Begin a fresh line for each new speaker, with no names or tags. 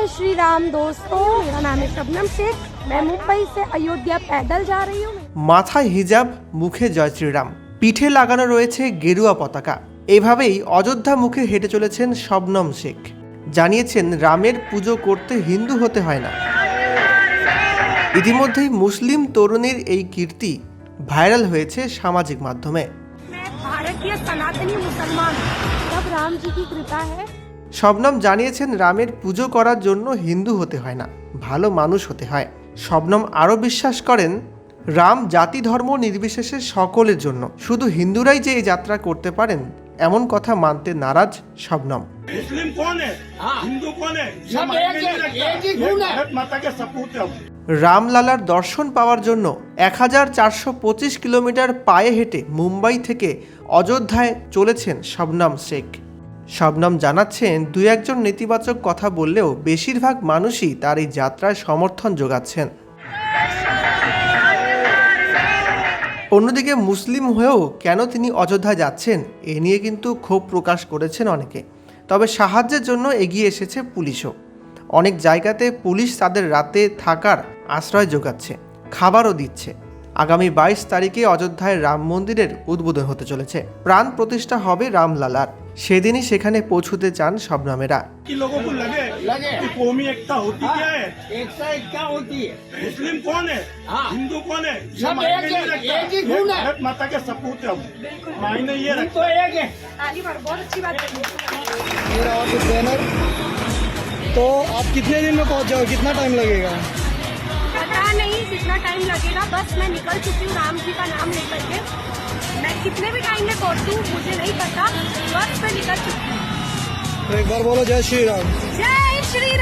जय श्री राम दोस्तों मेरा नाम है शबनम शेख मैं मुंबई से अयोध्या पैदल जा रही हूँ
মাথায় হিজাব মুখে জয় শ্রীরাম পিঠে লাগানো রয়েছে গেরুয়া পতাকা এভাবেই অযোধ্যা মুখে হেঁটে চলেছেন শবনম শেখ জানিয়েছেন রামের পুজো করতে হিন্দু হতে হয় না ইতিমধ্যেই মুসলিম তরুণীর এই কীর্তি ভাইরাল হয়েছে সামাজিক মাধ্যমে
मैं भारतीय सनातनी मुसलमान हूँ सब राम जी की कृपा है
শবনম জানিয়েছেন রামের পুজো করার জন্য হিন্দু হতে হয় না ভালো মানুষ হতে হয়। শবনম আরও বিশ্বাস করেন রাম জাতি ধর্ম নির্বিশেষে সকলের জন্য শুধু হিন্দুরাই যে এই যাত্রা করতে পারেন এমন কথা মানতে নারাজ শবনম। রামলালার দর্শন পাওয়ার জন্য এক হাজার চারশো পঁচিশ কিলোমিটার পায়ে হেঁটে মুম্বাই থেকে অযোধ্যায় চলেছেন শবনম শেখ। শবনম জানাচ্ছেন দু একজন নেতিবাচক কথা বললেও বেশিরভাগ মানুষই তার এই যাত্রায় সমর্থন যোগাচ্ছেন। অন্যদিকে মুসলিম হয়েও কেন তিনি অযোধ্যা যাচ্ছেন, এ নিয়ে কিন্তু ক্ষোভ প্রকাশ করেছেন অনেকে। তবে সাহায্যের জন্য এগিয়ে এসেছে পুলিশও। অনেক জায়গাতে পুলিশ তাদের রাতে থাকার আশ্রয় যোগাচ্ছে, খাবারও দিচ্ছে। আগামী বাইশ তারিখে অযোধ্যায় রাম মন্দিরের উদ্বোধন হতে চলেছে প্রাণ প্রতিষ্ঠা হবে রামলালার সেদিনই সেখানে পৌঁছতে চান শবনমেরা
कि लोगों को लगे
लगे।
कि कौमी एकता होती क्या है
एक से क्या होती है
मुस्लिम कौन है
हाँ।
हिंदू कौन है ये
सब
मायने
एक
नहीं
है,
रखता।
एक ही
ये
खून है।
भारत माता के सपूत है हम। मायने ये
हम
रखता
तो एक है
ताली बार बहुत अच्छी बात है
मेरा ऑफिस बैनर तो आप कितने दिन में पहुंच जाओ कितना टाइम लगेगा
पता नहीं कितना टाइम लगेगा? बस मैं निकल चुकी हूँ राम जी का नाम लेकर के। मैं कितने भी टाइम में पहुंचूँ मुझे नहीं पता बस मैं निकल चुकी हूँ।
तो एक बार बोलो जय श्री राम।
जय श्री